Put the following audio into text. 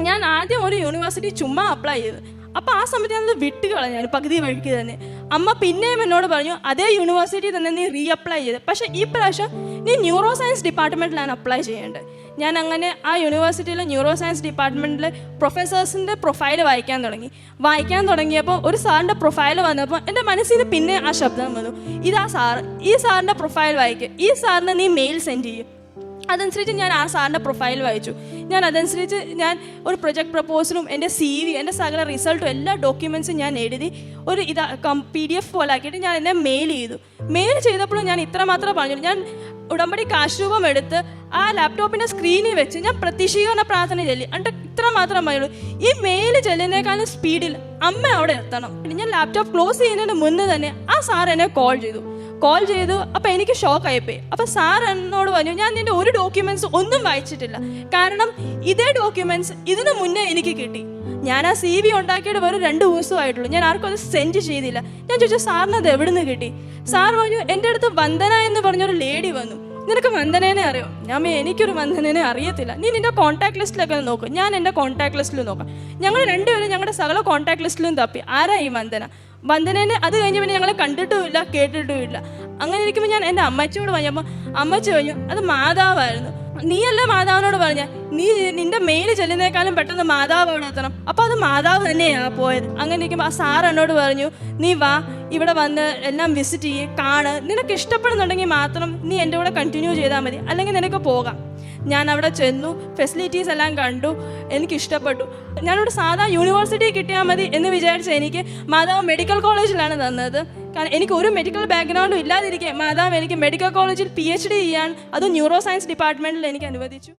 ഞാൻ ആദ്യം ഒരു യൂണിവേഴ്സിറ്റി ചുമ്മാ അപ്ലൈ ചെയ്തു. അപ്പോൾ ആ സമയത്ത് ഞാനത് വിട്ട് കളഞ്ഞു. പകുതി വഴിക്ക് തന്നെ. അമ്മ പിന്നെയും എന്നോട് പറഞ്ഞു അതേ യൂണിവേഴ്സിറ്റി തന്നെ നീ റീ അപ്ലൈ ചെയ്ത്. പക്ഷേ ഈ പ്രാവശ്യം നീ ന്യൂറോ സയൻസ് ഡിപ്പാർട്ട്മെന്റിലാണ് അപ്ലൈ ചെയ്യേണ്ടത്. ഞാൻ അങ്ങനെ ആ യൂണിവേഴ്സിറ്റിയിലെ ന്യൂറോ സയൻസ് ഡിപ്പാർട്ട്മെന്റിലെ പ്രൊഫസേഴ്സിന്റെ പ്രൊഫൈൽ വായിക്കാൻ തുടങ്ങി. വായിക്കാൻ തുടങ്ങിയപ്പോൾ ഒരു സാറിന്റെ പ്രൊഫൈൽ വന്നപ്പോൾ എന്റെ മനസ്സിൽ പിന്നെ ആ ശബ്ദം വന്നു. ഇതാ സാർ ഈ സാറിന്റെ പ്രൊഫൈൽ വായിക്കുക ഈ സാറിന് നീ മെയിൽ സെൻഡ് ചെയ്യും. അതനുസരിച്ച് ഞാൻ ആ സാറിന്റെ പ്രൊഫൈൽ വായിച്ചു. ഞാൻ അതനുസരിച്ച് ഞാൻ ഒരു പ്രൊജക്ട് പ്രപ്പോസലും എന്റെ സി വി എന്റെ സകല റിസൾട്ടും എല്ലാ ഡോക്യുമെൻസും ഞാൻ എഴുതി ഒരു ഇതാ പി ഡി എഫ് പോലെ ആക്കിയിട്ട് ഞാൻ എന്നെ മെയിൽ ചെയ്തു. മെയിൽ ചെയ്തപ്പോഴും ഞാൻ ഇത്രമാത്രം പറഞ്ഞു. ഞാൻ ഉടമ്പടി കാശ് രൂപം എടുത്ത് ആ ലാപ്ടോപ്പിന്റെ സ്ക്രീനിൽ വെച്ച് ഞാൻ പ്രതീക്ഷീകരണ പ്രാർത്ഥന ചൊല്ലി. എന്നിട്ട് ഇത്ര മാത്രം പറയുള്ളൂ. ഈ മെയിൽ ചെല്ലുന്നേക്കാളും സ്പീഡിൽ അമ്മ അവിടെ എത്തണം. ഞാൻ ലാപ്ടോപ്പ് ക്ലോസ് ചെയ്യുന്നതിന് മുന്നേ തന്നെ ആ സാർ എന്നെ കോൾ ചെയ്തു. കോൾ ചെയ്തു. അപ്പോൾ എനിക്ക് ഷോക്ക് ആയിപ്പോയി. അപ്പോൾ സാർ എന്നോട് പറഞ്ഞു ഞാൻ നിന്റെ ഒരു ഡോക്യുമെന്റ്സ് ഒന്നും വായിച്ചിട്ടില്ല. കാരണം ഇതേ ഡോക്യുമെന്റ്സ് ഇതിനു മുന്നേ എനിക്ക് കിട്ടി. ഞാൻ ആ സി വി ഉണ്ടാക്കിയിട്ട് വെറും രണ്ട് ദിവസമായിട്ടുള്ളൂ. ഞാൻ ആർക്കും അത് സെൻഡ് ചെയ്തില്ല. ഞാൻ ചോദിച്ചു സാറിന് അത് എവിടെ നിന്ന് കിട്ടി? സാർ പറഞ്ഞു എന്റെ അടുത്ത് വന്ദന എന്ന് പറഞ്ഞൊരു ലേഡി വന്നു. നിനക്ക് വന്ദനേനെ അറിയോ? ഞാൻ എനിക്കൊരു വന്ദനേനെ അറിയത്തില്ല. നീ നിന്റെ കോൺടാക്ട് ലിസ്റ്റിലൊക്കെ നോക്ക്. ഞാൻ എന്റെ കോൺടാക്ട് ലിസ്റ്റിൽ നോക്കാം. ഞങ്ങൾ രണ്ടുപേരും ഞങ്ങളുടെ സകല കോൺടാക്ട് ലിസ്റ്റിലും തപ്പി. ആരാ ഈ വന്ദന? വന്ദനേനെ അത് കഴിഞ്ഞ് പിന്നെ ഞങ്ങളെ കണ്ടിട്ടുമില്ല കേട്ടിട്ടുമില്ല. അങ്ങനെ ഇരിക്കുമ്പോൾ ഞാൻ എന്റെ അമ്മച്ചിയോട് പറഞ്ഞപ്പോൾ അമ്മച്ചി പറഞ്ഞു അത് മാതാവായിരുന്നു. നീയല്ല മാതാവിനോട് പറഞ്ഞ. നീ നിന്റെ മെയിൽ ചെല്ലുന്നേക്കാളും പെട്ടെന്ന് മാതാവ് അവിടെ എത്തണം. അപ്പോൾ അത് മാതാവ് തന്നെയാണ് പോയത്. അങ്ങനെ ഇരിക്കുമ്പോൾ ആ സാർ എന്നോട് പറഞ്ഞു നീ വാ ഇവിടെ വന്ന് എല്ലാം വിസിറ്റ് ചെയ്യ് കാണ്. നിനക്ക് ഇഷ്ടപ്പെടുന്നുണ്ടെങ്കിൽ മാത്രം നീ എന്റെ കൂടെ കണ്ടിന്യൂ ചെയ്താൽ മതി. അല്ലെങ്കിൽ നിനക്ക് പോകാം. ഞാൻ അവിടെ ചെന്നു ഫെസിലിറ്റീസ് എല്ലാം കണ്ടു എനിക്ക് ഇഷ്ടപ്പെട്ടു സാധാ യൂണിവേഴ്സിറ്റി കിട്ടിയാൽ മതി എന്ന് വിചാരിച്ച എനിക്ക് മാതാവ് മെഡിക്കൽ കോളേജിലാണ് തന്നത്. കാരണം എനിക്ക് ഒരു മെഡിക്കൽ ബാക്ക്ഗ്രൗണ്ടും ഇല്ലാതിരിക്കെ മാതാവ് എനിക്ക് മെഡിക്കൽ കോളേജിൽ പി എച്ച് ഡി ചെയ്യാൻ അത് ന്യൂറോ സയൻസ് ഡിപ്പാർട്ട്മെന്റിൽ എനിക്ക് അനുവദിച്ചു.